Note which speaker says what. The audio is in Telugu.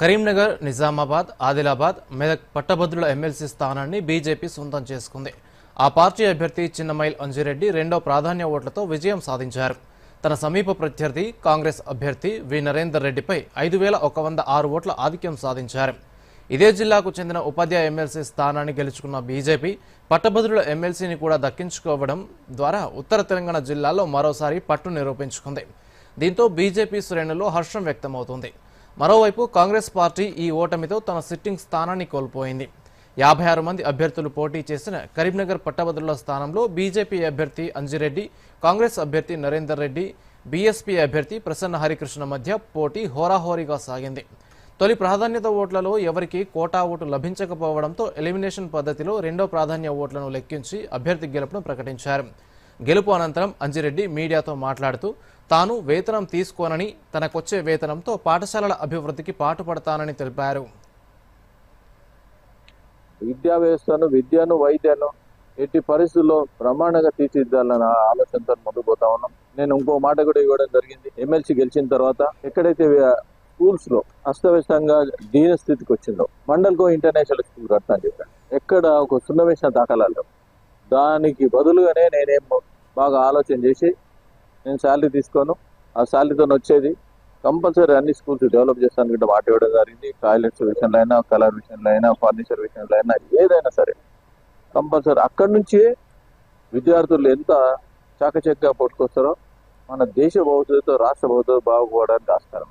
Speaker 1: కరీంనగర్ నిజామాబాద్ ఆదిలాబాద్ మెదక్ పట్టభద్రుల ఎమ్మెల్సీ స్థానాన్ని బీజేపీ సొంతం చేసుకుంది. ఆ పార్టీ అభ్యర్థి చిన్నమైల్ అంజిరెడ్డి రెండో ప్రాధాన్య ఓట్లతో విజయం సాధించారు. తన సమీప ప్రత్యర్థి కాంగ్రెస్ అభ్యర్థి వి. నరేందర్ రెడ్డిపై ఐదు వేల ఒక వంద ఆరు ఓట్ల ఆధిక్యం సాధించారు. ఇదే జిల్లాకు చెందిన ఉపాధ్యాయ ఎమ్మెల్సీ స్థానాన్ని గెలుచుకున్న బీజేపీ పట్టభద్రుల ఎమ్మెల్సీని కూడా దక్కించుకోవడం ద్వారా ఉత్తర తెలంగాణ జిల్లాలో మరోసారి పట్టు నిరూపించుకుంది. దీంతో బీజేపీ శ్రేణుల్లో హర్షం వ్యక్తమవుతుంది. మరోవైపు కాంగ్రెస్ పార్టీ ఈ ఓటమితో తన సిట్టింగ్ స్థానాన్ని కోల్పోయింది. యాభై ఆరు మంది అభ్యర్థులు పోటీ చేసిన కరీంనగర్ పట్టభద్రుల స్థానంలో బీజేపీ అభ్యర్థి అంజిరెడ్డి కాంగ్రెస్ అభ్యర్థి నరేందర్ రెడ్డి బీఎస్పీ అభ్యర్థి ప్రసన్న హరికృష్ణ మధ్య పోటీ హోరాహోరీగా సాగింది. తొలి ప్రాధాన్యత ఓట్లలో ఎవరికి కోటా ఓటు లభించకపోవడంతో ఎలిమినేషన్ పద్ధతిలో రెండో ప్రాధాన్య ఓట్లను లెక్కించి అభ్యర్థి గెలుపును ప్రకటించారు. గెలుపు అనంతరం అంజిరెడ్డి మీడియాతో మాట్లాడుతూ తాను వేతనం తీసుకోనని తనకొచ్చే వేతనంతో పాఠశాలల అభివృద్ధికి పాటుపడతానని తెలిపారు.
Speaker 2: విద్యా వ్యవస్థను విద్యను వైద్యను ఎట్టి పరిస్థితుల్లో ప్రమాణంగా తీర్చిదిద్దాలన్న ఆలోచనతో ముందుకు పోతా ఉన్నాం. నేను ఇంకో మాట కూడా ఇవ్వడం జరిగింది. ఎమ్మెల్సీ గెలిచిన తర్వాత ఎక్కడైతే స్కూల్స్లో అస్తవ్యస్తంగా దీన స్థితికి వచ్చిందో మండల్కో ఇంటర్నేషనల్ స్కూల్ కడతా అని చెప్పాను. ఎక్కడ ఒక సున్న దాఖలాలు దానికి బదులుగానే నేనేం బాగా ఆలోచన చేసి నేను శాలరీ తీసుకోను. ఆ శాలరీతో వచ్చేది. కంపల్సరీ అన్ని స్కూల్స్ డెవలప్ చేస్తాను గిట్ట మాట ఇవ్వడం జరిగింది. టాయిలెట్స్ విషయంలో అయినా కలర్ విషయంలో అయినా ఫర్నిచర్ విషయంలో అయినా ఏదైనా సరే. కంపల్సరీ అక్కడి నుంచే విద్యార్థులు ఎంత చాకచక్యంగా పట్టుకొస్తారో మన దేశ భవిష్యత్తు రాష్ట్ర భవిష్యత్తు బాగుపోవడానికి ఆస్కారం.